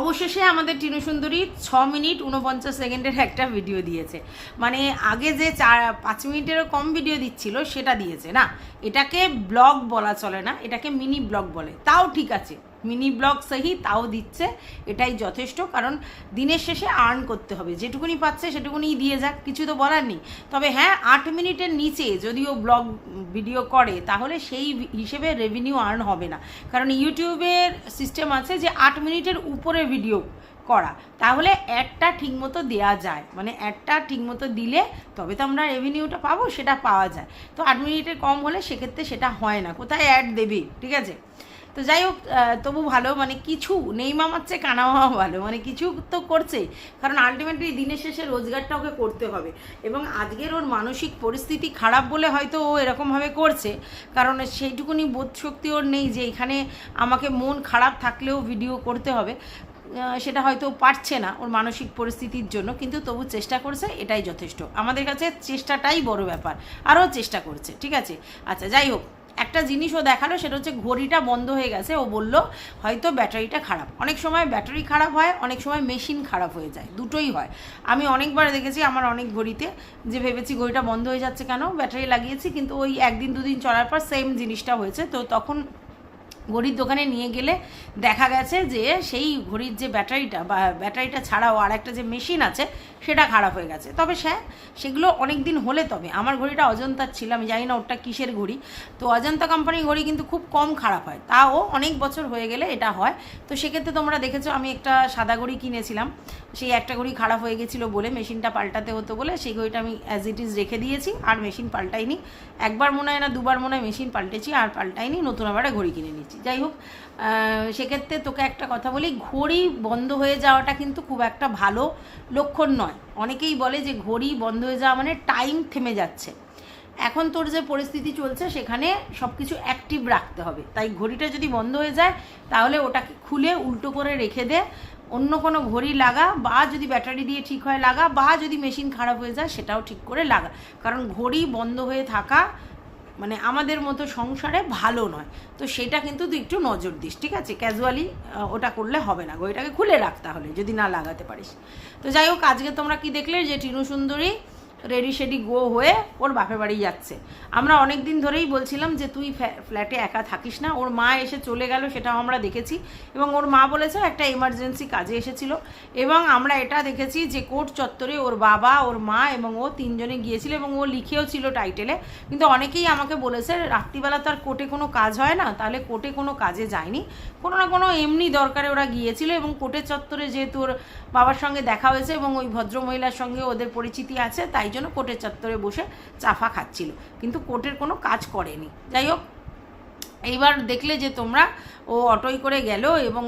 অবশেষে আমাদের টিনু সুন্দরী ছ মিনিট উনপঞ্চাশ সেকেন্ডের একটা ভিডিও দিয়েছে। মানে আগে যে চার, পাঁচ মিনিটেরও কম ভিডিও দিচ্ছিল, সেটা দিয়েছে, না? এটাকে ব্লগ বলা চলে না, এটাকে মিনি ব্লগ বলে। তাও ঠিক আছে। মিনি ব্লগ সহি তাও দিচ্ছে, এটাই যথেষ্ট। কারণ দিনের শেষে আর্ন করতে হবে। যেটুকুনি পাচ্ছে সেটুকুনি দিয়ে যাক, কিছু তো বলার নেই। তবে হ্যাঁ আট মিনিটের নিচে যদিও ব্লগ ভিডিও করে, তাহলে সেই হিসেবে রেভিনিউ আর্ন হবে না। কারণ ইউটিউবের সিস্টেম আছে যে আট মিনিটের উপরে ভিডিও করা। তাহলে অ্যাডটা ঠিকমতো দেওয়া যায়। মানে অ্যাডটা ঠিকমতো দিলে তবে তো আমরা রেভিনিউটা পাবো, সেটা পাওয়া যায়। তো আট মিনিটের কম হলে সেক্ষেত্রে সেটা হয় না। কোথায় অ্যাড দেবে? ঠিক আছে? তো যাই হোক তবু ভালো মানে কিছু নেই মামার চেয়ে কানা মামা ভালো মানে কিছু তো করছে, কারণ আলটিমেটলি দিনের শেষে রোজগারটা ওকে করতে হবে। এবং আজকের ওর মানসিক পরিস্থিতি খারাপ বলে হয়তো ও এরকমভাবে করছে, কারণ সেইটুকুনি বোধ শক্তি ওর নেই যে এখানে আমাকে মন খারাপ থাকলেও ভিডিও করতে হবে সেটা হয়তো পারছে না ওর মানসিক পরিস্থিতির জন্য, কিন্তু তবু চেষ্টা করছে, এটাই যথেষ্ট। আমাদের কাছে চেষ্টাটাই বড় ব্যাপার, আরও চেষ্টা করছে, ঠিক আছে? আচ্ছা যাই হোক। একটা জিনিস ও দেখাল, সেটা হচ্ছে ঘড়িটা বন্ধ হয়ে গেছে। ও বলল, হয়তো ব্যাটারিটা খারাপ। অনেক সময় ব্যাটারি খারাপ হয়, অনেক সময় মেশিন খারাপ হয়ে যায়, দুটোই হয়। আমি অনেকবার দেখেছি আমার অনেক ঘড়িতে যে ভেবেছি ঘড়িটা বন্ধ হয়ে যাচ্ছে কেন, ব্যাটারি লাগিয়েছি, কিন্তু ওই একদিন, দুদিন চলার পর সেম জিনিসটা হয়েছে। তো তখন ঘড়ির দোকানে নিয়ে গেলে দেখা গেছে যে সেই ঘড়ির যে ব্যাটারিটা বা ব্যাটারিটা ছাড়াও আর একটা যে মেশিন আছে সেটা খারাপ হয়ে গেছে। তবে সে সেগুলো অনেক দিন হলে তবে। আমার ঘড়িটা অজন্তার ছিল, আমি জানি না ওটা কিসের ঘড়ি। তো অজন্তা কোম্পানির ঘড়ি কিন্তু খুব কম খারাপ হয়। তাও অনেক বছর হয়ে গেলে এটা হয়। তো সেক্ষেত্রে তোমরা দেখেছ, আমি একটা সাদা ঘড়ি কিনেছিলাম। সেই একটা ঘড়ি খারাপ হয়ে গেছিল বলে মেশিনটা পাল্টাতে হতো বলে সেই ঘড়িটা আমি অ্যাজ ইট ইজ রেখে দিয়েছি আর মেশিন পাল্টাইনি। একবার মনে হয় না, দুবার মনে হয় মেশিন পাল্টেছি আর পাল্টাইনি, নতুন আবার ঘড়ি কিনে নিয়েছি। যাই হোক সেক্ষেত্রে তোকে একটা কথা বলি, ঘড়ি বন্ধ হয়ে যাওয়াটা কিন্তু খুব একটা ভালো লক্ষণ নয়। অনেকেই বলে যে ঘড়ি বন্ধ হয়ে যাওয়া মানে টাইম থেমে যাচ্ছে। এখন তোর যে পরিস্থিতি চলছে, সেখানে সব কিছু অ্যাক্টিভ রাখতে হবে। তাই ঘড়িটা যদি বন্ধ হয়ে যায়, তাহলে ওটাকে খুলে উল্টো করে রেখে দে। অন্য কোনো ঘড়ি লাগা বা যদি ব্যাটারি দিয়ে ঠিক হয় লাগা বা যদি মেশিন খারাপ হয়ে যায়, সেটাও ঠিক করে লাগা। কারণ ঘড়ি বন্ধ হয়ে থাকা মানে আমাদের মতো সংসারে ভালো নয়। তো সেটা কিন্তু তুই একটু নজর দিস, ঠিক আছে? ক্যাজুয়ালি ওটা করলে হবে না গো, এটাকে খুলে রাখ তাহলে, যদি না লাগাতে পারিস। তো যাই হোক, আজকে তোমরা কি দেখলে? যে টিনু সুন্দরী রেডি শেডি গো হয়ে ওর বাপের বাড়ি যাচ্ছে। আমরা অনেক দিন ধরেই বলছিলাম যে, তুই ফ্ল্যাটে একা থাকিস না। ওর মা এসে চলে গেল, সেটাও আমরা দেখেছি। এবং ওর মা বলেছে, একটা এমার্জেন্সি কাজে এসেছিল। এবং আমরা এটা দেখেছি যে, কোর্ট চত্বরে ওর বাবা, ওর মা এবং ও তিনজনে গিয়েছিল এবং ও লিখেও ছিল টাইটেলে। কিন্তু অনেকেই আমাকে বলেছে, রাত্রিবেলা তো আর কোর্টে কোনো কাজ হয় না, তাহলে কোর্টে কোনো কাজে যায়নি। কোনো না কোনো এমনি দরকারে ওরা গিয়েছিল এবং কোর্টের চত্বরে যেহেতু ওর বাবার সঙ্গে দেখা হয়েছে এবং ওই ভদ্রমহিলার সঙ্গে ওদের পরিচিতি আছে, তাই জন্য কোর্টের চত্বরে বসে চাফা খাচ্ছিল। কিন্তু কোর্টের কোনো কাজ করেনি। যাই হোক এইবার দেখলে যে তোমরা, ও অটোয় করে গেল এবং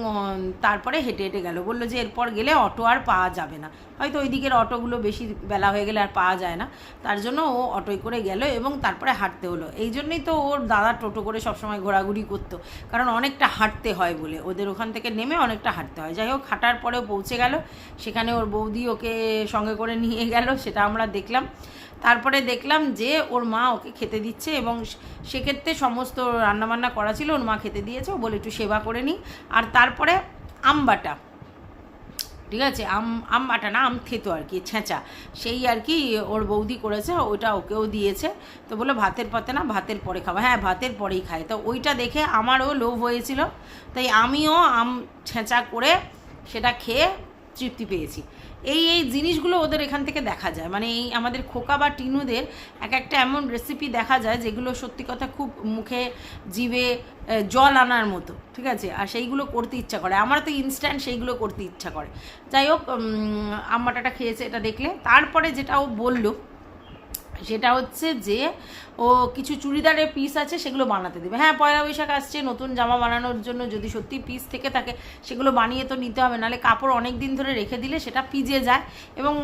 তারপরে হেঁটে হেঁটে গেল। বলল যে এরপর গেলে অটো আর পাওয়া যাবে না। হয়তো ওই দিকের অটোগুলো বেশি বেলা হয়ে গেলে আর পাওয়া যায় না। তার জন্য ও অটোয় করে গেল এবং তারপরে হাঁটতে হলো। এই জন্যই তো ওর দাদা টোটো করে সবসময় ঘোরাঘুরি করতো। কারণ অনেকটা হাঁটতে হয় বলে। ওদের ওখান থেকে নেমে অনেকটা হাঁটতে হয়। যাই হোক, হাঁটার পরেও পৌঁছে গেল। সেখানে ওর বৌদি ওকে সঙ্গে করে নিয়ে গেল, সেটা আমরা দেখলাম। তারপরে দেখলাম যে ওর মা ওকে খেতে দিচ্ছে এবং সেক্ষেত্রে সমস্ত রান্নাবান্না করা ছিল, ওর মা খেতে দিয়েছে, ও বলে একটু সেবা করে নিই। আর তারপরে আম বাটা। ঠিক আছে? আম আম বাটা না, আম থেতো আর কি, ছেঁচা। সেই আর কি ওর বৌদি করেছে ওইটা ওকেও দিয়েছে। তো বলে ভাতের পাতে না, ভাতের পরে খাব। হ্যাঁ ভাতের পরেই খায়। তো ওইটা দেখে আমারও লোভ হয়েছিল। তাই আমিও আম ছেঁচা করে সেটা খেয়ে তৃপ্তি পেয়েছি। এই এই জিনিসগুলো ওদের এখান থেকে দেখা যায়। মানে এই আমাদের খোকা বা টিনুদের এক একটা এমন রেসিপি দেখা যায় যেগুলো সত্যি কথা খুব মুখে, জিভে জল আনার মতো, ঠিক আছে? আর সেইগুলো করতে ইচ্ছা করে। আমার তো ইনস্ট্যান্ট সেইগুলো করতে ইচ্ছা করে। যাই হোক আম্মাটাটা খেয়েছে এটা দেখলে। তারপরে যেটা ও বলল সেটা হচ্ছে যে ও কিছু চুড়িদারের পিস আছে, সেগুলো বানাতে দেবে। হ্যাঁ পয়লা বৈশাখ আসছে, নতুন জামা বানানোর জন্য যদি সত্যি পিস থেকে থাকে, সেগুলো বানিয়ে তো নিতে হবে। নাহলে কাপড় অনেক দিন ধরে রেখে দিলে সেটা পিজে যায় এবং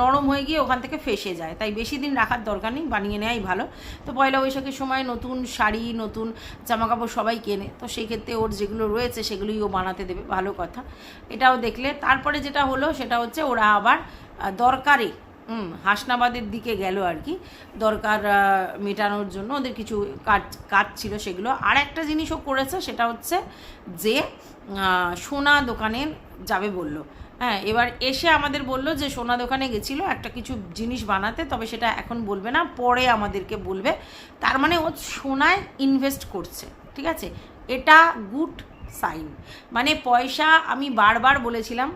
নরম হয়ে গিয়ে ওখান থেকে ফেসে যায়। তাই বেশি দিন রাখার দরকার নেই, বানিয়ে নেওয়াই ভালো। তো পয়লা বৈশাখের সময় নতুন শাড়ি, নতুন জামা কাপড় সবাই কেনে। তো সেই ক্ষেত্রে ওর যেগুলো রয়েছে, সেগুলোই ও বানাতে দেবে, ভালো কথা। এটাও দেখলে। তারপরে যেটা হলো, সেটা হচ্ছে ওরা আবার দরকারে হাসনাবাদের দিকে গেল আর কি। দরকার মেটানোর জন্য। ওদের কিছু কাজ কাজ ছিল সেগুলো। আর একটা জিনিসও করেছে, সেটা হচ্ছে যে সোনা দোকানে যাবে বলল। হ্যাঁ এবার এসে আমাদের বলল যে, সোনা দোকানে গেছিল একটা কিছু জিনিস বানাতে, তবে সেটা এখন বলবে না, পরে আমাদেরকে বলবে। তার মানে ও সোনায় ইনভেস্ট করছে, ঠিক আছে? এটা গুড সাইন মানে পয়সা আমি বারবার বলেছিলাম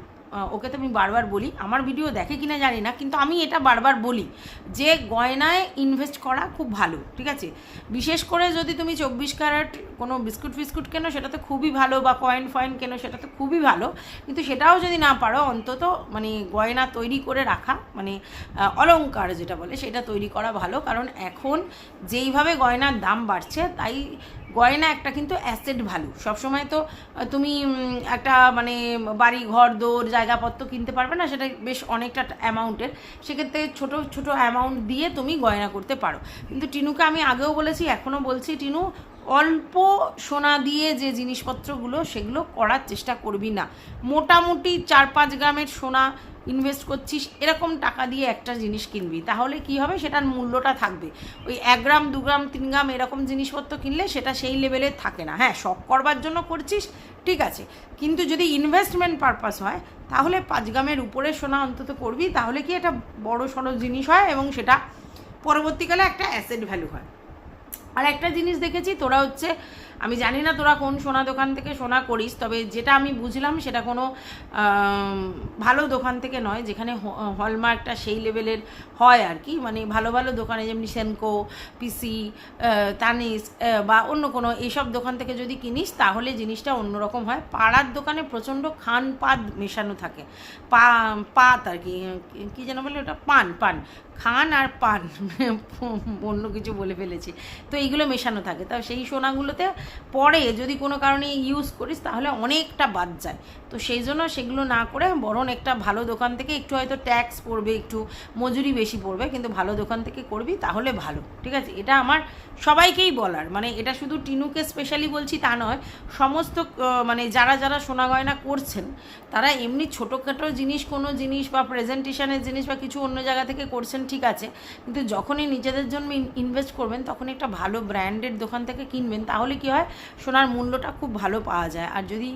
ওকে তো আমি বারবার বলি, আমার ভিডিও দেখে কিনা জানি না, কিন্তু আমি এটা বারবার বলি যে গয়নায় ইনভেস্ট করা খুব ভালো, ঠিক আছে? বিশেষ করে যদি তুমি চব্বিশ ক্যারেট কোনো বিস্কুট ফিস্কুট কেনো, সেটা তো খুবই ভালো, বা কয়েন ফয়েন কেনো, সেটা তো খুবই ভালো, কিন্তু সেটাও যদি না পারো, অন্তত মানে গয়না তৈরি করে রাখা মানে অলঙ্কার যেটা বলে, সেটা তৈরি করা ভালো, কারণ এখন যেইভাবে গয়নার দাম বাড়ছে, তাই গয়না একটা কিন্তু অ্যাসেট ভ্যালু সবসময় তো তুমি একটা মানে বাড়ি, ঘর দৌড় জায়গাপত্র কিনতে পারবে না, সেটা বেশ অনেকটা অ্যামাউন্টের সেক্ষেত্রে ছোট ছোট অ্যামাউন্ট দিয়ে তুমি গয়না করতে পারো। কিন্তু টিনুকে আমি আগেও বলেছি এখনও বলছি, টিনু, অল্প সোনা দিয়ে যে জিনিসপত্রগুলো, সেগুলো করার চেষ্টা করবি না। মোটামুটি চার পাঁচ গ্রামের সোনা ইনভেস্ট করছিস, এরকম টাকা দিয়ে একটা জিনিস কিনবি। তাহলে কি হবে? সেটার মূল্যটা থাকবে। ওই এক গ্রাম, দু গ্রাম, তিন গ্রাম এরকম জিনিসপত্র কিনলে সেটা সেই লেভেলে থাকে না। হ্যাঁ শখ করবার জন্য করছিস, ঠিক আছে। কিন্তু যদি ইনভেস্টমেন্ট পারপাস হয়, তাহলে পাঁচ গ্রামের উপরে সোনা অন্তত করবি। তাহলে কি এটা বড় সড়ো জিনিস হয় এবং সেটা পরবর্তীকালে একটা অ্যাসেট ভ্যালু হয়। আর একটা জিনিস দেখেছি, তোরা হচ্ছে, আমি জানি না তোরা কোন সোনা দোকান থেকে সোনা করিস, তবে যেটা আমি বুঝলাম সেটা কোনো ভালো দোকান থেকে নয়, যেখানে হলমার্কটা সেই লেভেলের হয় আর কি মানে ভালো ভালো দোকানে যেমনি সেনকো, পিসি তানিস বা অন্য কোনো এইসব দোকান থেকে যদি কিনিস, তাহলে জিনিসটা অন্যরকম হয়। পাড়ার দোকানে প্রচণ্ড খান পাত মেশানো থাকে, পা, পাত আর কি, কী যেন বলে ওটা, পান পান খান আর পান, অন্য কিছু বলে ফেলেছি। তো এইগুলো মেশানো থাকে। তা সেই সোনাগুলোতে পরে যদি কোনো কারণে ইউজ করিস, তাহলে অনেকটা বাদ যায়। তো সেই জন্য সেগুলো না করে বরং একটা ভালো দোকান থেকে একটু হয়তো ট্যাক্স পড়বে, একটু মজুরি বেশি পড়বে, কিন্তু ভালো দোকান থেকে করবি, তাহলে ভালো। ঠিক আছে? এটা আমার সবাইকেই বলার। মানে এটা শুধু টিনুকে স্পেশালি বলছি তা নয়, সমস্ত মানে যারা যারা সোনা গয়না করছেন, তারা এমনি ছোটোখাটো জিনিস, কোনো জিনিস বা প্রেজেন্টেশনের জিনিস বা কিছু অন্য জায়গা থেকে করছেন ঠিক আছে, কিন্তু যখনই নিজেদের জন্য ইনভেস্ট করবেন তখন একটা ভালো ব্র্যান্ডের দোকান থেকে কিনবেন, তাহলে কি হয়? সোনার মূল্যটা খুব ভালো পাওয়া যায়। আর যদি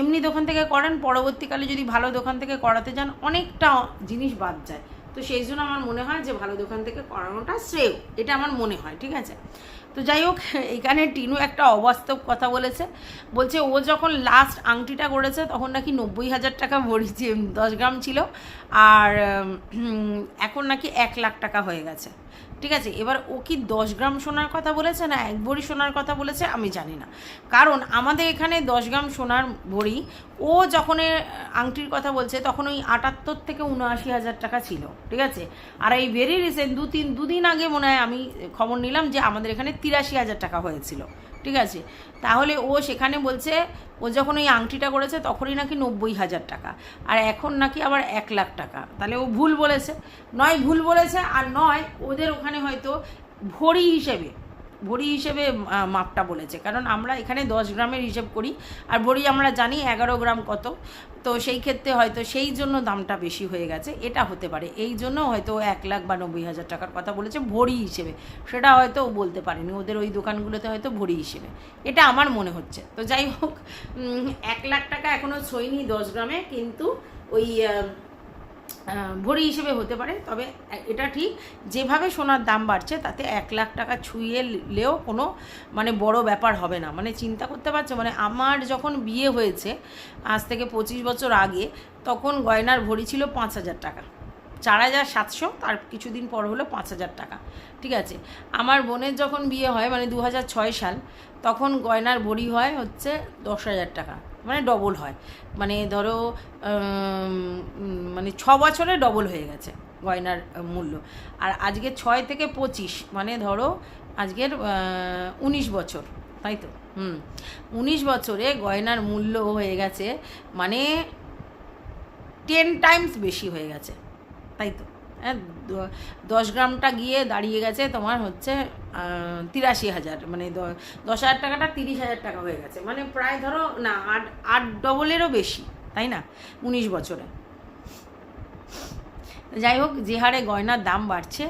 এমনি দোকান থেকে করেন, পরবর্তীকালে যদি ভালো দোকান থেকে করাতে যান, অনেকটা জিনিস বাদ যায়। তো সেই জন্য আমার মনে হয় যে ভালো দোকান থেকে করানোটা শ্রেয়, এটা আমার মনে হয়, ঠিক আছে? তো যাই হোক, এখানে টিনু একটা অবাস্তব কথা বলেছে। বলছে, ও যখন লাস্ট আংটিটা করেছে, তখন নাকি নব্বই হাজার টাকা ভরি দশ গ্রাম ছিল। আর এখন নাকি এক লাখ টাকা হয়ে গেছে। ঠিক আছে? এবার ও কি দশ গ্রাম সোনার কথা বলেছে না এক ভরি সোনার কথা বলেছে আমি জানি না। কারণ আমাদের এখানে দশ গ্রাম সোনার ভরি, ও যখন আংটির কথা বলছে তখন ওই আটাত্তর থেকে উনআশি হাজার টাকা ছিল, ঠিক আছে? আর এই ভেরি রিসেন্ট দু তিন দুদিন আগে মনে হয় আমি খবর নিলাম যে আমাদের এখানে তিরাশি হাজার টাকা হয়েছিল। ঠিক আছে? তাহলে ও সেখানে বলছে, ও যখন ওই আংটিটা করেছে তখনই নাকি নব্বই হাজার টাকা। আর এখন নাকি আবার এক লাখ টাকা। তাহলে ও ভুল বলেছে। নয় ভুল বলেছে আর নয় ওদের ওখানে হয়তো ভরি হিসেবে ভরি হিসেবে মাপটা বলেছে। কারণ আমরা এখানে দশ গ্রামের হিসেব করি, আর ভরি আমরা জানি এগারো গ্রাম কত। তো সেই ক্ষেত্রে হয়তো সেই জন্য দামটা বেশি হয়ে গেছে। এটা হতে পারে। এই জন্য হয়তো এক লাখ বা নব্বই হাজার টাকার কথা বলেছে ভরি হিসেবে। সেটা হয়তো ও বলতে পারেনি। ওদের ওই দোকানগুলোতে হয়তো ভরি হিসেবে। এটা আমার মনে হচ্ছে। তো যাই হোক এক লাখ টাকা এখনও ছইনি দশ গ্রামে, কিন্তু ওই ভরি হিসেবে হতে পারে, তবে এটা ঠিক, যেভাবে সোনার দাম বাড়ছে, তাতে এক লাখ টাকা ছুঁয়ে লেও কোনো মানে বড় ব্যাপার হবে না। মানে চিন্তা করতে পারছ মানে আমার যখন বিয়ে হয়েছে, আজ থেকে পঁচিশ বছর আগে, তখন গয়নার ভরি ছিল পাঁচ হাজার টাকা। চার হাজার সাতশো, তার কিছুদিন পর হলো পাঁচ হাজার টাকা। ঠিক আছে? আমার বোনের যখন বিয়ে হয় মানে দু হাজার ছয় সাল, তখন গয়নার ভরি হয় হচ্ছে দশ হাজার টাকা। মানে ডবল হয়। মানে ধরো মানে ছ বছরে ডবল হয়ে গেছে গয়নার মূল্য। আর আজকে ছয় থেকে পঁচিশ মানে ধরো আজকের উনিশ বছর, তাই তো? হুম। উনিশ বছরে গয়নার মূল্য হয়ে গেছে মানে টেন টাইমস বেশি হয়ে গেছে, তাই তো? হ্যাঁ দশ গ্রামটা গিয়ে দাঁড়িয়ে গেছে তোমার হচ্ছে তিরাশি হাজার মানে দশ হাজার টাকাটা তিরিশ হাজার টাকা হয়ে গেছে। মানে প্রায় ধরো, না, আট আট ডবলেরও বেশি, তাই না? উনিশ বছরে। যাই হোক, যে হারে গয়নার দাম বাড়ছে,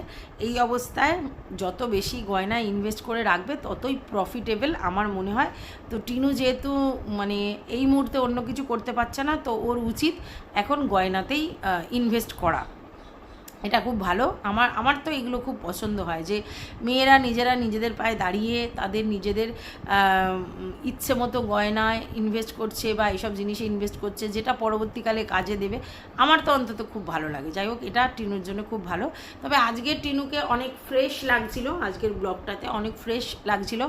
এই অবস্থায় যত বেশি গয়না ইনভেস্ট করে রাখবে, ততই প্রফিটেবল আমার মনে হয়। তো টিনু যেহেতু মানে এই মুহূর্তে অন্য কিছু করতে পারছে না, তো ওর উচিত এখন গয়নাতেই ইনভেস্ট করা। এটা খুব ভালো। আমার আমার তো এগুলো খুব পছন্দ হয় যে মেয়েরা নিজেরা নিজেদের পায়ে দাঁড়িয়ে তাদের নিজেদের ইচ্ছে মতো গয়নায় ইনভেস্ট করছে বা এইসব জিনিসে ইনভেস্ট করছে যেটা পরবর্তীকালে কাজে দেবে। আমার তো অন্তত খুব ভালো লাগে। যাই হোক, এটা টিনুর জন্য খুব ভালো। তবে আজকের টিনুকে অনেক ফ্রেশ লাগছিল। আজকের ব্লগটাতে অনেক ফ্রেশ লাগছিল।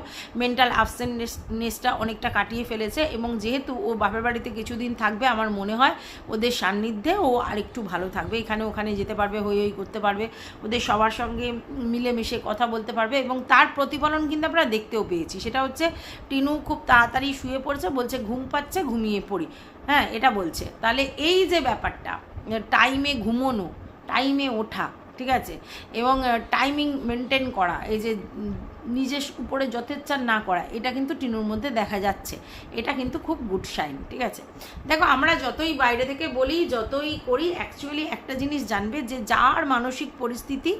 মেন্টাল অ্যাবসেন্টনেসটা অনেকটা কাটিয়ে ফেলেছে এবং যেহেতু ও বাপের বাড়িতে কিছুদিন থাকবে, আমার মনে হয় ওদের সান্নিধ্যে ও আরেকটু ভালো থাকবে। এখানে ওখানে যেতে পারবে হই হই করতে পারবে। ওদের সবার সঙ্গে মিলেমিশে কথা বলতে পারবে এবং তার প্রতিফলন কিন্তু আমরা দেখতেও পেয়েছি। সেটা হচ্ছে টিনু খুব তাড়াতাড়ি শুয়ে পড়ছে, বলছে, ঘুম পাচ্ছে, ঘুমিয়ে পড়ি। হ্যাঁ এটা বলছে। তাহলে এই যে ব্যাপারটা টাইমে ঘুমোনো টাইমে ওঠা ঠিক আছে? এবং টাইমিং মেনটেন করা, এই যে নিজের উপরে যথেচ্ছা না করা, এটা কিন্তু টিনুর মধ্যে দেখা যাচ্ছে। এটা কিন্তু খুব গুড সাইন ঠিক আছে? দেখো, আমরা যতই বাইরে থেকে বলি, যতই করি অ্যাকচুয়ালি একটা জিনিস জানবে যে, যার মানসিক পরিস্থিতি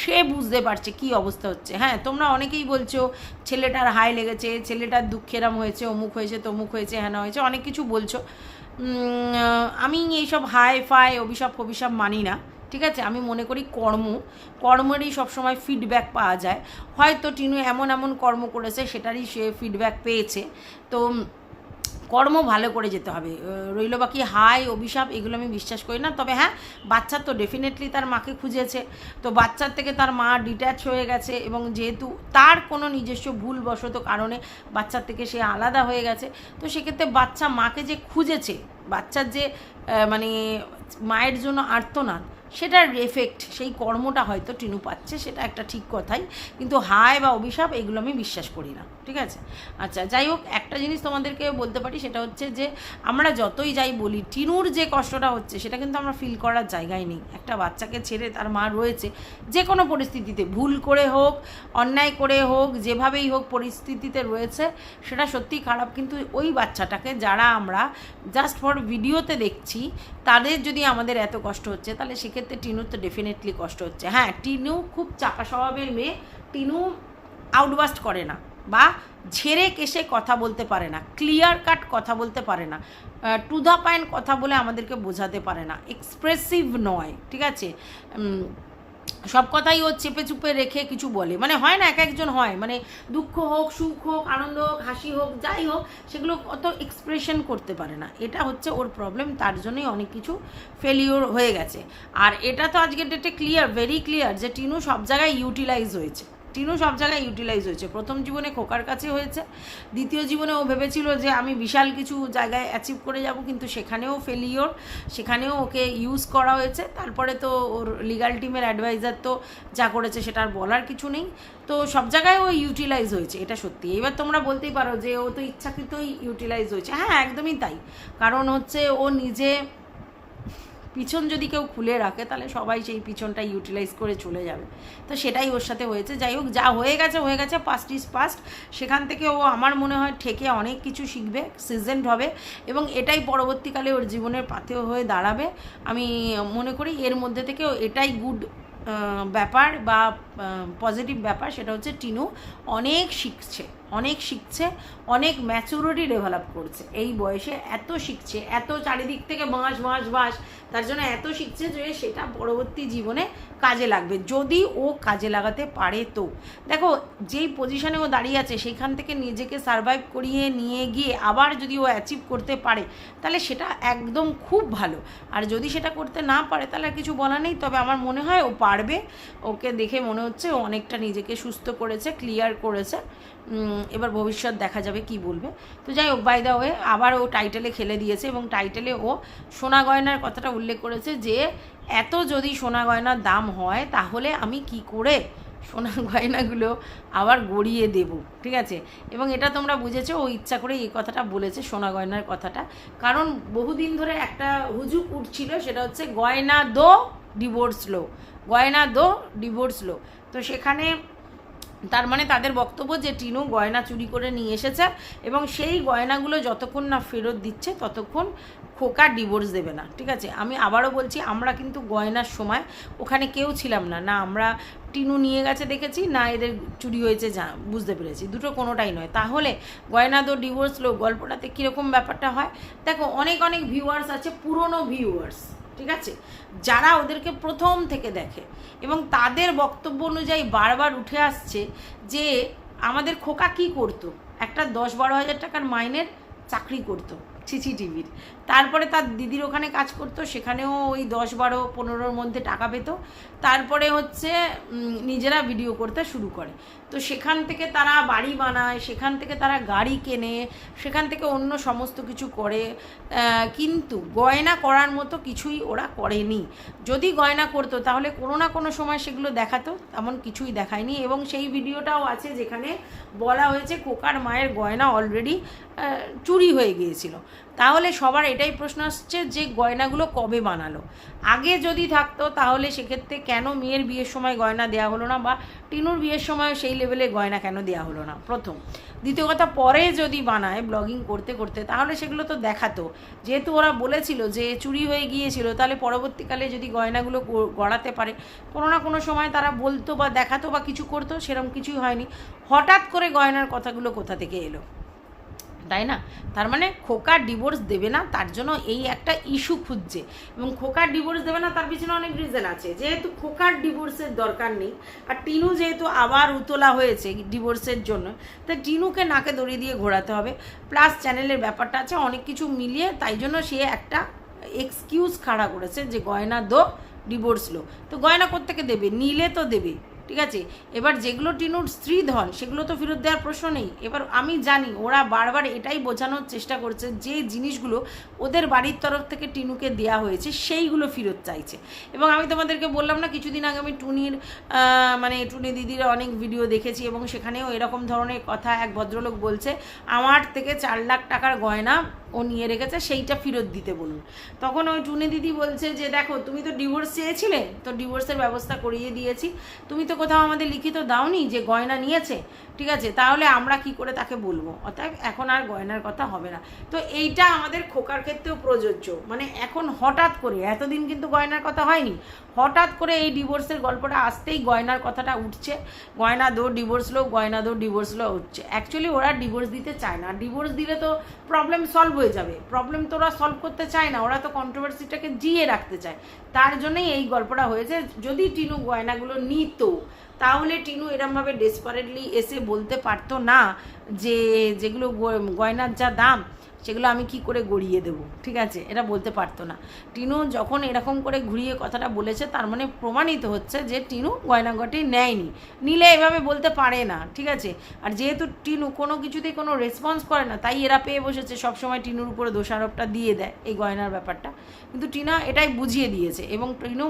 সে বুঝতে পারছে কি অবস্থা হচ্ছে। হ্যাঁ তোমরা অনেকেই বলছো, ছেলেটার হাই লেগেছে, ছেলেটার দুঃখেরাম হয়েছে, অমুক হয়েছে, তমুক হয়েছে হ্যাঁ হয়েছে, অনেক কিছু বলছো। আমি এইসব হাই ফাই অভিশাপ ফভিশাপ মানি না। ঠিক আছে? আমি মনে করি কর্ম, কর্মেরই সবসময় ফিডব্যাক পাওয়া যায়। হয়তো টিনু এমন এমন কর্ম করেছে, সেটারই সে ফিডব্যাক পেয়েছে। তো কর্ম ভালো করে যেতে হবে। রইল বাকি হাই, অভিশাপ, এগুলো আমি বিশ্বাস করি না। তবে হ্যাঁ বাচ্চা তো ডেফিনেটলি তার মাকে খুঁজেছে। তো বাচ্চার থেকে তার মা ডিট্যাচ হয়ে গেছে এবং যেহেতু তার কোনো নিজস্ব ভুলবশত কারণে বাচ্চার থেকে সে আলাদা হয়ে গেছে, তো সেক্ষেত্রে বাচ্চা মাকে যে খুঁজেছে, বাচ্চার যে মানে মায়ের জন্য আর্তনাদ সেটার এফেক্ট সেই কর্মটা হয়তো টিনু পাচ্ছে, সেটা একটা ঠিক কথাই। কিন্তু হায় বা অভিশাপ, এগুলো আমি বিশ্বাস করি না, ঠিক আছে? আচ্ছা যাই হোক, একটা জিনিস তোমাদেরকে বলতে পারি, সেটা হচ্ছে যে, আমরা যতই যাই বলি, টিনুর যে কষ্টটা হচ্ছে, সেটা কিন্তু আমরা ফিল করার জায়গায় নেই। একটা বাচ্চাকে ছেড়ে তার মা রয়েছে যে কোনো পরিস্থিতিতে, ভুল করে হোক, অন্যায় করে হোক, যেভাবেই হোক পরিস্থিতিতে রয়েছে, সেটা সত্যি খারাপ। কিন্তু ওই বাচ্চাটাকে যারা আমরা জাস্ট ফর ভিডিওতে দেখছি তাদের যদি আমাদের এত কষ্ট হচ্ছে, তাহলে সেক্ষেত্রে টিনুর তো ডেফিনেটলি কষ্ট হচ্ছে। হ্যাঁ টিনু খুব চাকা স্বভাবের মেয়ে, টিনু আউটবাস্ট করে না বা ঝেড়ে কেসে কথা বলতে পারে না ক্লিয়ার কাট কথা বলতে পারে না টু দ্য পয়েন্ট কথা বলে আমাদেরকে বোঝাতে পারে না এক্সপ্রেসিভ নয়, ঠিক আছে? সব কথাই ও চেপে চুপে রেখে কিছু বলে। মানে হয় না এক একজন হয়। মানে দুঃখ হোক, সুখ হোক, আনন্দ হোক, হাসি হোক, যাই হোক, সেগুলো অত এক্সপ্রেশন করতে পারে না। এটা হচ্ছে ওর প্রবলেম তার জন্যই অনেক কিছু ফেলিওর হয়ে গেছে। আর এটা তো আজকের ডেটে ক্লিয়ার ভেরি ক্লিয়ার যে টিনু সব জায়গায় ইউটিলাইজ হয়েছে। টিনু সব জায়গায় ইউটিলাইজ হয়েছে। প্রথম জীবনে খোকার কাছে হয়েছে। দ্বিতীয় জীবনে ও ভেবেছিল যে আমি বিশাল কিছু জায়গায় অ্যাচিভ করে যাব, কিন্তু সেখানেও ফেলিওর সেখানেও ওকে ইউজ করা হয়েছে। তারপরে তো ওর লিগাল টিমের অ্যাডভাইজার তো যা করেছে সেটা আর বলার কিছু নেই। তো সব জায়গায় ও ইউটিলাইজ হয়েছে, এটা সত্যি। এবার তোমরা বলতেই পারো যে ও তো ইচ্ছাকৃতই ইউটিলাইজ হয়েছে। হ্যাঁ একদমই তাই। কারণ হচ্ছে ও নিজে পিছন যদি কেউ খুলে রাখে, তাহলে সবাই সেই পিছনটা ইউটিলাইজ করে চলে যাবে। তো সেটাই ওর সাথে হয়েছে। যাই হোক, যা হয়ে গেছে হয়ে গেছে পাস্ট ইজ পাস্ট সেখান থেকে ও আমার মনে হয় ঠেকে অনেক কিছু শিখবে সিজেন্ট হবে এবং এটাই পরবর্তীকালে ওর জীবনের পাথেয় হয়ে দাঁড়াবে। আমি মনে করি এর মধ্যে থেকে এটাই গুড ব্যাপার বা পজিটিভ ব্যাপার। সেটা হচ্ছে টিনু অনেক শিখছে অনেক শিখছে, অনেক ম্যাচুরিটি ডেভেলপ করছে। এই বয়সে এত শিখছে, এত চারিদিক থেকে বাঁশ বাঁশ বাঁশ তার জন্য এত শিখছে যে সেটা পরবর্তী জীবনে কাজে লাগবে। যদি ও কাজে লাগাতে পারে তো। দেখো, যেই পজিশনে ও দাঁড়িয়ে আছে, সেখান থেকে নিজেকে সারভাইভ করিয়ে নিয়ে গিয়ে আবার যদি ও অ্যাচিভ করতে পারে, তাহলে সেটা একদম খুব ভালো। আর যদি সেটা করতে না পারে, তাহলে কিছু বলা নেই। তবে আমার মনে হয় ও পারবে। ওকে দেখে মনে হচ্ছে ও অনেকটা নিজেকে সুস্থ করেছে ক্লিয়ার করেছে। এবার ভবিষ্যৎ দেখা যাবে কি বলবে। তো যাই হোক বাই দা ওয়ে আবার ও টাইটেলে খেলে দিয়েছে এবং টাইটেলে ও সোনা গয়নার কথাটা উল্লেখ করেছে যে, এত যদি সোনা গয়নার দাম হয়, তাহলে আমি কি করে সোনা গয়নাগুলো আবার গড়িয়ে দেব? ঠিক আছে? এবং এটা তোমরা বুঝেছ, ও ইচ্ছা করে এই কথাটা বলেছে, সোনা গয়নার কথাটা। কারণ বহুদিন ধরে একটা হুজুক উঠছিল, সেটা হচ্ছে গয়না দো ডিভোর্স লো। গয়না দো ডিভোর্স লো। তো সেখানে তার মানে তাদের বক্তব্য যে, টিনু গয়না চুরি করে নিয়ে এসেছে এবং সেই গয়নাগুলো যতক্ষণ না ফেরত দিচ্ছে, ততক্ষণ খোকা ডিভোর্স দেবে না, ঠিক আছে? আমি আবারও বলছি, আমরা কিন্তু গয়নার সময় ওখানে কেউ ছিলাম না। না, আমরা টিনু নিয়ে গেছে দেখেছি, না এদের চুরি হয়েছে যা, বুঝতে পেরেছি। দুটো কোনোটাই নয়। তাহলে গয়না দো ডিভোর্স লো গল্পটাতে কীরকম ব্যাপারটা হয়? দেখো, অনেক অনেক ভিউয়ার্স আছে, পুরনো ভিউয়ার্স ঠিক আছে? যারা ওদেরকে প্রথম থেকে দেখে এবং তাদের বক্তব্য অনুযায়ী বারবার উঠে আসছে যে, আমাদের খোকা কি করতো? একটা দশ বারো হাজার টাকার মাইনের চাকরি করতো, ছিছি টিভির। তারপরে তার দিদির ওখানে কাজ করতো, সেখানেও ওই দশ বারো পনেরোর মধ্যে টাকা পেতো। তারপরে হচ্ছে নিজেরা ভিডিও করতে শুরু করে। তো সেখান থেকে তারা বাড়ি বানায়, সেখান থেকে তারা গাড়ি কেনে, সেখান থেকে অন্য সমস্ত কিছু করে। কিন্তু গয়না করার মতো কিছুই ওরা করেনি। যদি গয়না করতো, তাহলে কোনো না কোনো সময় সেগুলো দেখাতো এমন কিছুই দেখায়নি। এবং সেই ভিডিওটাও আছে যেখানে বলা হয়েছে কোকার মায়ের গয়না অলরেডি চুরি হয়ে গিয়েছিল। তাহলে সবার এটাই প্রশ্ন আসছে যে গয়নাগুলো কবে বানালো? আগে যদি থাকতো তাহলে সেক্ষেত্রে কেন মেয়ের বিয়ের সময় গয়না দেওয়া হলো না বা টিনুর বিয়ের সময় সেই লেভেলে গয়না কেন দেওয়া হলো না? প্রথম। দ্বিতীয় কথা, পরে যদি বানায় ব্লগিং করতে করতে তাহলে সেগুলো তো দেখাতো। যেহেতু ওরা বলেছিল যে চুরি হয়ে গিয়েছিল, তাহলে পরবর্তীকালে যদি গয়নাগুলো গড়াতে পারে, কোনো না কোনো সময় তারা বলতো বা দেখাতো বা কিছু করতো সেরকম কিছুই হয়নি। হঠাৎ করে গয়নার কথাগুলো কোথা থেকে এলো? তাই না? তার মানে খোকা ডিভোর্স দেবে না, তার জন্য এই একটা ইস্যু খুঁজছে। এবং খোকার ডিভোর্স দেবে না, তার পিছনে অনেক রিজন আছে। যেহেতু খোকার ডিভোর্সের দরকার নেই, আর টিনু যেহেতু আবার উতলা হয়েছে ডিভোর্সের জন্য, তাই টিনুকে নাকে দড়ি দিয়ে ঘোরাতে হবে। প্লাস চ্যানেলের ব্যাপারটা আছে, অনেক কিছু মিলিয়ে তাই জন্য সে একটা এক্সকিউজ খাড়া করেছে যে গয়না দো ডিভোর্স লো তো গয়না কোত্থেকে দেবে? নিলে তো দেবে। ঠিক আছে? এবার যেগুলো টিনুর স্ত্রী ধন সেগুলো তো ফেরত দেওয়ার প্রশ্ন নেই। এবার আমি জানি, ওরা বারবার এটাই বোঝানোর চেষ্টা করছে যে জিনিসগুলো ওদের বাড়ির তরফ থেকে টিনুকে দেওয়া হয়েছে, সেইগুলো ফেরত চাইছে। এবং আমি তোমাদেরকে বললাম না, কিছুদিন আগে আমি টুনির মানে টুনি দিদির অনেক ভিডিও দেখেছি এবং সেখানেও এরকম ধরনের কথা এক ভদ্রলোক বলছে, আমার থেকে চার লাখ টাকার গয়না ও নিয়ে রেখেছে, সেইটা ফেরত দিতে বলুন। তখন ওই টুনি দিদি বলছে যে, দেখো, তুমি তো ডিভোর্স চেয়েছিলে, তো ডিভোর্সের ব্যবস্থা করিয়ে দিয়েছি। তুমি তো কোথাও আমাদের লিখিত দাওনি যে গয়না নিয়েছে, ঠিক আছে? তাহলে আমরা কি করে তাকে বলব? অতএব এখন আর গয়নার কথা হবে না। তো এইটা আমাদের খোকার ক্ষেত্রেও প্রযোজ্য। মানে এখন হঠাৎ করে, এতদিন কিন্তু গয়নার কথা হয়নি, হঠাৎ করে এই ডিভোর্সের গল্পটা আসতেই গয়নার কথাটা উঠছে। গয়না দো ডিভোর্স লো গয়না দো ডিভোর্স লো উঠছে। অ্যাকচুয়ালি ওরা ডিভোর্স দিতে চায় না। ডিভোর্স দিলে তো প্রবলেম সলভ হয়ে যাবে। প্রবলেম তো ওরা সলভ করতে চায় না, ওরা তো কন্ট্রোভার্সিটাকে জিয়ে রাখতে চায়। তার জন্যই এই গল্পটা হয়েছে। যদি টিনু গয়নাগুলো নিত, তাহলে টিনু এরমভাবে ডেসপারেটলি এসে বলতে পারতো না যে, যেগুলো গয়নার যা দাম সেগুলো আমি কি করে গড়িয়ে দেবো? ঠিক আছে? এটা বলতে পারতো না। টিনু যখন এরকম করে ঘুরিয়ে কথাটা বলেছে, তার মানে প্রমাণিত হচ্ছে যে টিনু গয়নাগটি নেয়নি। নিলে এভাবে বলতে পারে না, ঠিক আছে? আর যেহেতু টিনু কোনো কিছুতেই কোনো রেসপন্স করে না, তাই এরা পেয়ে বসেছে। সবসময় টিনুর উপরে দোষারোপটা দিয়ে দেয় এই গয়নার ব্যাপারটা। কিন্তু টিনা এটাই বুঝিয়ে দিয়েছে এবং টিনু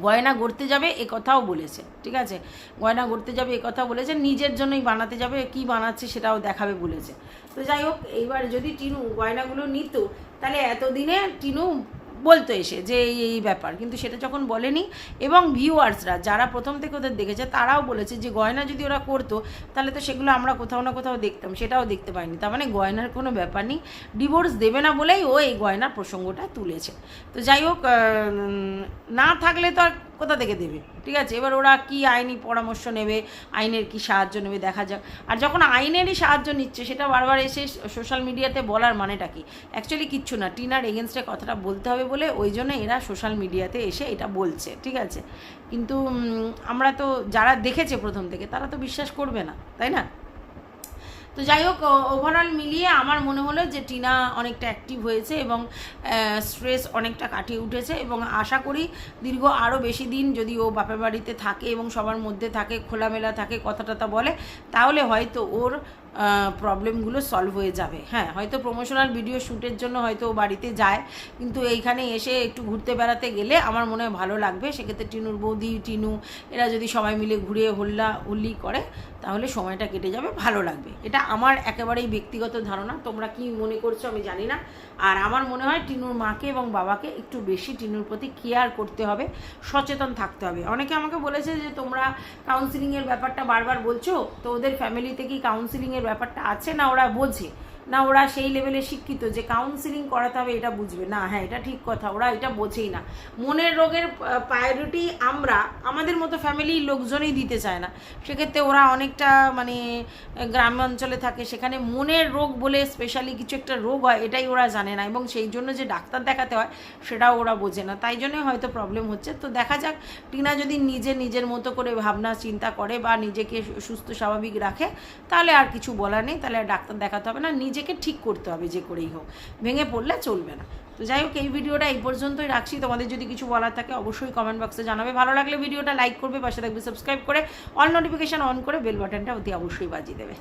গয়না গড়তে যাবে, এ কথাও বলেছে, ঠিক আছে? গয়না গড়তে যাবে, এ কথা বলেছে, নিজের জন্যই বানাতে যাবে, কি বানাচ্ছে সেটাও দেখাবে বলেছে। তো যাই হোক, এইবার যদি টিনু গয়নাগুলো নিত, তাহলে এতদিনে টিনু বলতো এসে যে এই এই ব্যাপার। কিন্তু সেটা যখন বলেনি এবং ভিউয়ার্সরা, যারা প্রথম থেকে ওদের দেখেছে, তারাও বলেছে যে গয়না যদি ওরা করতো, তাহলে তো সেগুলো আমরা কোথাও না কোথাও দেখতাম, সেটাও দেখতে পাইনি। তার মানে গয়নার কোনো ব্যাপার নেই। ডিভোর্স দেবে না বলেই ও এই গয়নার প্রসঙ্গটা তুলেছে। তো যাই হোক না থাকলে তো আর কোথা থেকে দেবে? ঠিক আছে, এবার ওরা কি আইনি পরামর্শ নেবে, আইনের কি সাহায্য নেবে দেখা যাক। আর যখন আইনেরই সাহায্য নিচ্ছে, সেটা বারবার এসে সোশ্যাল মিডিয়াতে বলার মানেটা কি? অ্যাকচুয়ালি কিচ্ছু না। টিনার এগেনস্টে কথাটা বলতে হবে বলে ওই জন্য এরা সোশ্যাল মিডিয়াতে এসে এটা বলছে, ঠিক আছে? কিন্তু আমরা তো যারা দেখেছে প্রথম থেকে, তারা তো বিশ্বাস করবে না, তাই না? তো যাই হোক ওভারঅল মিলিয়ে আমার মনে হলো যে টিনা অনেকটা অ্যাক্টিভ হয়েছে এবং স্ট্রেস অনেকটা কাটিয়ে উঠেছে এবং আশা করি দীর্ঘ আরও বেশি দিন যদি ও বাপের বাড়িতে থাকে এবং সবার মধ্যে থাকে, খোলামেলা থাকে কথা টথা বলে, তাহলে হয়তো ওর প্রবলেমগুলো সলভ হয়ে যাবে। হ্যাঁ হয়তো প্রমোশনাল ভিডিও শ্যুটের জন্য হয়তো বাড়িতে যায়, কিন্তু এইখানে এসে একটু ঘুরতে বেড়াতে গেলে আমার মনে হয় ভালো লাগবে। সেক্ষেত্রে টিনুর বৌদি, টিনু, এরা যদি সবাই মিলে ঘুরে হল্লা, হুল্লি করে, তাহলে সময়টা কেটে যাবে, ভালো লাগবে। এটা আমার একেবারেই ব্যক্তিগত ধারণা। তোমরা কি মনে করছ আমি জানি না। আর আমার মনে হয় টিনুর মাকে এবং বাবাকে একটু বেশি টিনুর প্রতি কেয়ার করতে হবে, সচেতন থাকতে হবে। অনেকে আমাকে বলেছে যে তোমরা কাউন্সিলিংয়ের ব্যাপারটা বারবার বলছো, তো ওদের ফ্যামিলিতে কি কাউন্সিলিংয়ের ব্যাপারটা আছে না ওরা বোঝে। না, ওরা সেই লেভেলে শিক্ষিত, যে কাউন্সিলিং করাতে হবে এটা বুঝবে। না হ্যাঁ এটা ঠিক কথা, ওরা এটা বোঝেই না। মনের রোগের প্রায়োরিটি আমরা, আমাদের মতো ফ্যামিলির লোকজনই দিতে চায় না। সেক্ষেত্রে ওরা অনেকটা মানে গ্রাম অঞ্চলে থাকে, সেখানে মনের রোগ বলে স্পেশালি কিছু একটা রোগ হয়, এটাই ওরা জানে না। এবং সেই জন্য যে ডাক্তার দেখাতে হয়, সেটাও ওরা বোঝে না। তাই জন্যই হয়তো প্রবলেম হচ্ছে। তো দেখা যাক, টিনা যদি নিজে, নিজের মতো করে ভাবনা, চিন্তা করে বা নিজেকে সুস্থ, স্বাভাবিক রাখে, তাহলে আর কিছু বলার নেই। তাহলে আর ডাক্তার দেখাতে হবে না। নিজেকে ঠিক করতে হবে যে করেই হোক। ভেঙে পড়লে চলবে না। তো যাই হোক, এই ভিডিওটা এই পর্যন্তই রাখছি। তোমাদের যদি কিছু বলার থাকে অবশ্যই কমেন্ট বক্সে জানাবে। ভালো লাগলে ভিডিওটা লাইক করবে, পাশে থাকবে সাবস্ক্রাইব করে অল নোটিফিকেশান অন করে বেল বাটনটা অতি অবশ্যই বাজিয়ে দেবে।